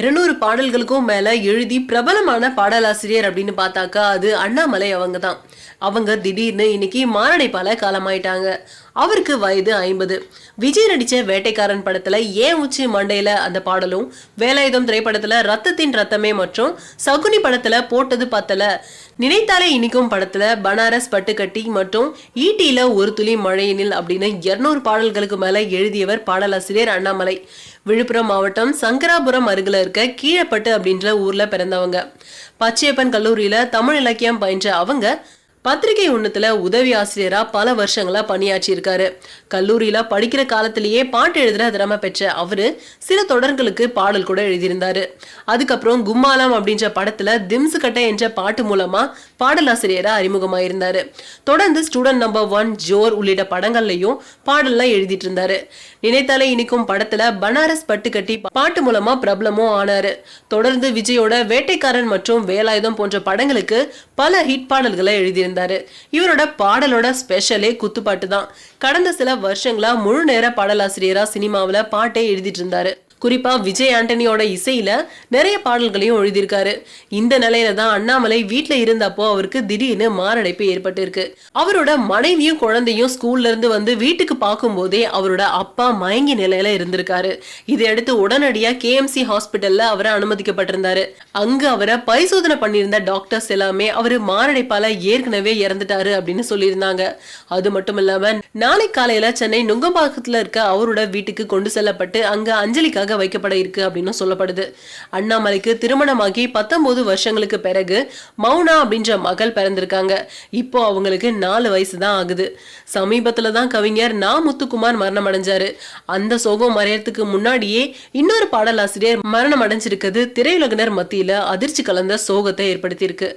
இருநூறு பாடல்களுக்கும் மேல எழுதி பிரபலமான பாடலாசிரியர் அப்படின்னு பார்த்தாக்கா அது அண்ணாமலை அவங்க தான் அவங்க திடீர்னு இன்னைக்கு மாரடைப்பால காலமாயிட்டாங்க. அவருக்கு வயது ஐம்பது. விஜய் நடிச்ச வேட்டைக்காரன் படத்துல ஏன் உச்சி மண்டையில அந்த பாடலும் வேலாயுதம் திரைப்படத்துல ரத்தத்தின் ரத்தமே மற்றும் சகுனி படத்துல போட்டது பத்தல. நினைத்தாலே இனிக்கும் படத்துல பனாரஸ் பட்டுக்கட்டி மற்றும் ஈட்டியில ஒரு துளி மழையினில் அப்படின்னு இருநூறு பாடல்களுக்கு மேல எழுதியவர் பாடலாசிரியர் அண்ணாமலை. விழுப்புரம் மாவட்டம் சங்கராபுரம் அருகில் இருக்க கீழப்பட்டு அப்படின்ற ஊர்ல பிறந்தவங்க. பச்சையப்பன் கல்லூரியில தமிழ் இலக்கியம் பயின்ற அவங்க பத்திரிகை ஒண்ணுத்துல உதவி ஆசிரியராக பல வருஷங்களா பணியாற்றியிருக்காரு கல்லூரியில் படிக்கிற காலத்திலேயே பாட்டு எழுதுற திறமை பெற்ற அவர் சில தொடர்களுக்கு பாடல் கூட எழுதியிருந்தார். அதுக்கப்புறம் கும்மாலம் அப்படின்ற படத்தில் திம்சு கட்டை என்ற பாட்டு மூலமாக பாடலாசிரியராக அறிமுகமாயிருந்தார். தொடர்ந்து ஸ்டூடெண்ட் நம்பர் ஒன் ஜோர் உள்ளிட்ட படங்கள்லையும் பாடல்லாம் எழுதிட்டு இருந்தாரு நினைத்தாலே இனிக்கும் படத்தில் பனாரஸ் பட்டு கட்டி பாட்டு மூலமாக பிரபலமும் ஆனார். தொடர்ந்து விஜயோட வேட்டைக்காரன் மற்றும் வேலாயுதம் போன்ற படங்களுக்கு பல ஹிட் பாடல்களை எழுதியிருந்தார். இவரோட பாடலோட ஸ்பெஷலே குத்துப்பாட்டு தான். கடந்த சில வருஷங்களா முழு நேர பாடலாசிரியரா சினிமாவில் பாட்டே எழுதிட்டு இருந்தாரு. குறிப்பா விஜய் ஆண்டனியோட இசையில நிறைய பாடல்களையும் எழுதியிருக்காரு. இந்த நிலையில தான் அண்ணாமலை வீட்டில் இருந்தப்போ அவருக்கு திடீர்னு மாரடைப்பு ஏற்பட்டிருக்கு. அவரோட மனைவியும் குழந்தையும் ஸ்கூல்ல இருந்து வந்து வீட்டுக்கு பார்க்கும்போதே அவரோட அப்பா மயங்கி நிலையில இருந்திருக்காரு. இதையடுத்து உடனடியா கேஎம்சி ஹாஸ்பிட்டல்ல அவரை அனுமதிக்கப்பட்டிருந்தாரு. அங்கு அவரை பரிசோதனை பண்ணியிருந்த டாக்டர்ஸ் எல்லாமே அவரு மாரடைப்பால ஏற்கனவே இறந்துட்டாரு அப்படின்னு சொல்லியிருந்தாங்க. அது மட்டும் இல்லாம நாளை காலையில சென்னை நுங்கம்பாக்கத்துல இருக்க அவரோட வீட்டுக்கு கொண்டு செல்லப்பட்டு அங்க அஞ்சலிக்காக வைக்கப்பட இருக்கு அப்படின்னு சொல்லப்படுது. அண்ணாமலைக்கு திருமணமாகி பத்தொன்பது வருஷங்களுக்கு பிறகு மௌனா அப்படின்ற மகள் பிறந்திருக்காங்க. இப்போ அவங்களுக்கு நாலு வயசு தான் ஆகுது. சமீபத்துல தான் கவிஞர் நா. முத்துக்குமார் மரணம் அடைஞ்சாரு. அந்த சோகம் மறையறதுக்கு முன்னாடியே இன்னொரு பாடலாசிரியர் மரணம் அடைஞ்சிருக்கிறது திரையுலகினர் மத்தியில அதிர்ச்சி கலந்த சோகத்தை ஏற்படுத்தியிருக்கு.